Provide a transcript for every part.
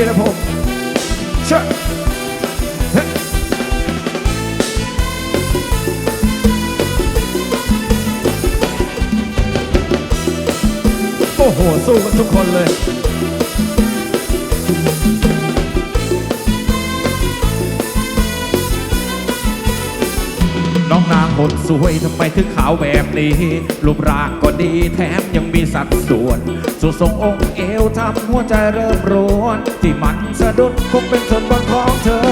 นี่นะผมเชิญโอ้โห สู้กันทุกคนเลย คนสวยทำไมถึงขาวแบบนี้รูปร่างก็ดีแถมยังมีสัดส่วนสุทรงองค์เอวทำหัวใจเริ่มร้วนที่มันสะดุดคงเป็นส่วนบนของเธอ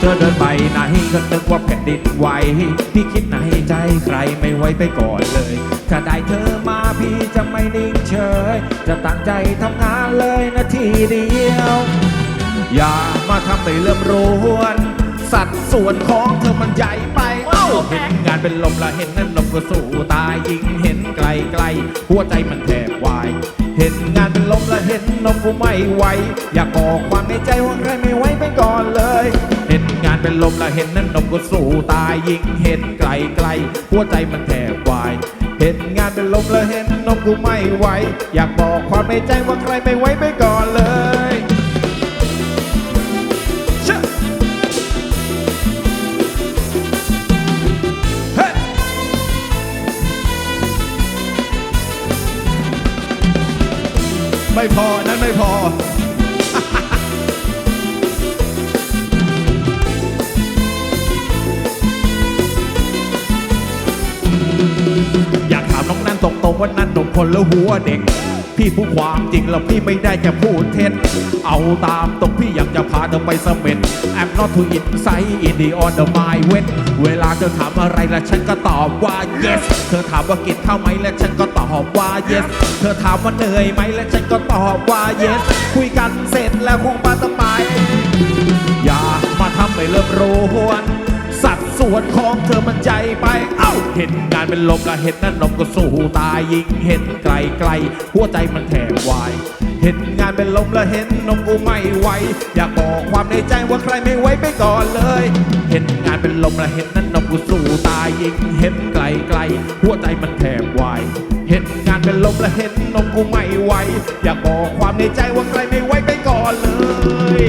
เธอเดินไปไหนก็นึกว่าแผ่นดินไหวพี่คิดในใจใครไม่ไว้ไปก่อนเลย ถ้าได้เธอมาพี่จะไม่นิ่งเฉย จะตั้งใจทำงานเลยนาทีเดียว อย่ามาทำให้เริ่มร้วนสัดส่วนของเธอมันใหญ่ไป เอ้เห็นงานเป็นลมละเห็นนั้นลมก็สู้ตายยิงเห็นไกลไกลหัวใจมันแทบวาย เห็นงานเป็นลมละเห็นนมกูไม่ไหวอยากบอกความในใจว่าใครไม่ไหวไปก่อนเลย เห็นงานเป็นลมละเห็นนั้นนมก็สู้ตายยิงเห็นไกลไกลหัวใจมันแทบวายเห็นงานเป็นลมละเห็นนมกูไม่ไหวอยากบอกความในใจว่าใครไม่ไหวไปก่อนเลย ไม่พอ นั้นไม่พอ อยากถามน้องนั่นตรงๆว่านั่นหนุ่มคนแล้วหัวเด็ก พี่พูดความจริงแล้วพี่ไม่ได้จะพูดเท็จ เอาตามตรงพี่อยากจะพาเธอไปเสม็ด I'm not too inside in the on the my way เวลาเธอถามอะไรแล้วฉันก็ตอบว่า yes เธอถามว่ากินข้าวไหมและฉันก็ตอบว่า yes เธอถามว่าเหนื่อยไหมและฉันก็ตอบว่า yes คุยกันเสร็จแล้วคงปาตะไปอย่ามาทำให้เริ่มรวน ส่วนของเธอมันใจไป เอ้า เห็นงานเป็นลมละเห็นนั่นนมก็สู้ตายยิงเห็นไกลไกลหัวใจมันแทบวายเห็นงานเป็นลมละเห็นนมกูไม่ไหวอยากบอกความในใจว่าใครไม่ไหวไปก่อนเลย เห็นงานเป็นลมละเห็นนั่นนมกูสู้ตายยิงเห็นไกลไกลหัวใจมันแทบวายเห็นงานเป็นลมละเห็นนมกูไม่ไหวอยากบอกความในใจว่าใครไม่ไหวไปก่อนเลย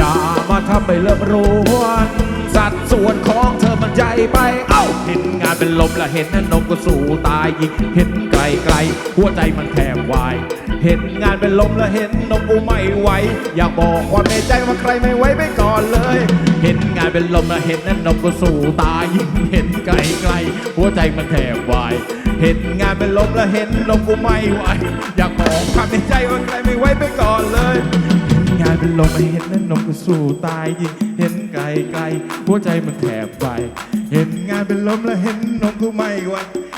อย่ามาทำให้เลิกรวน สัดส่วนของเธอมันใหญ่ไป เอ้าเห็นงานเป็นลมละเห็นนั่นนมก็สู้ตายยิงเห็นไกลไกลหัวใจมันแทบวาย เห็นงานเป็นลมละเห็นนมกูไม่ไหวอยากบอกความในใจว่าใครไม่ไหวไปก่อนเลย เห็นงานเป็นลมละเห็นนนมก็สู้ตายยิงเห็นไกลไกลหัวใจมันแทบวาย เห็นงานเป็นลมละเห็นนมกูไม่ไหวอยากบอกความในใจ ลมไม่เห็นนั่นนมก็สู้ตายยิงเห็นไกลไกลหัวใจมันแทบไปเห็นงานเป็นลมแล้วเห็นนมกูไม่ไหว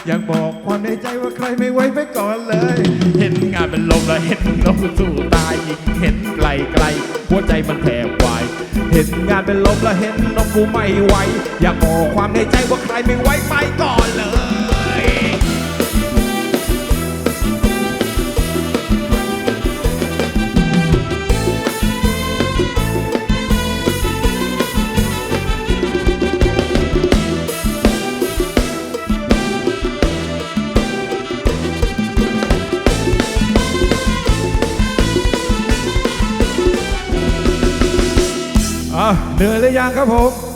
อยากบอกความในใจว่าใครไม่ไหวไปก่อนเลยเห็นงานเป็นลมแล้วเห็นนมกูสู้ตายยิงเห็นไกลไกลหัวใจมันแทบวายเห็นงานเป็นลมแล้วเห็นนมกูไม่ไหวอยากบอกความในใจว่าใครไม่ไหวไปก่อนเลย เหนื่อยหรือยังครับผม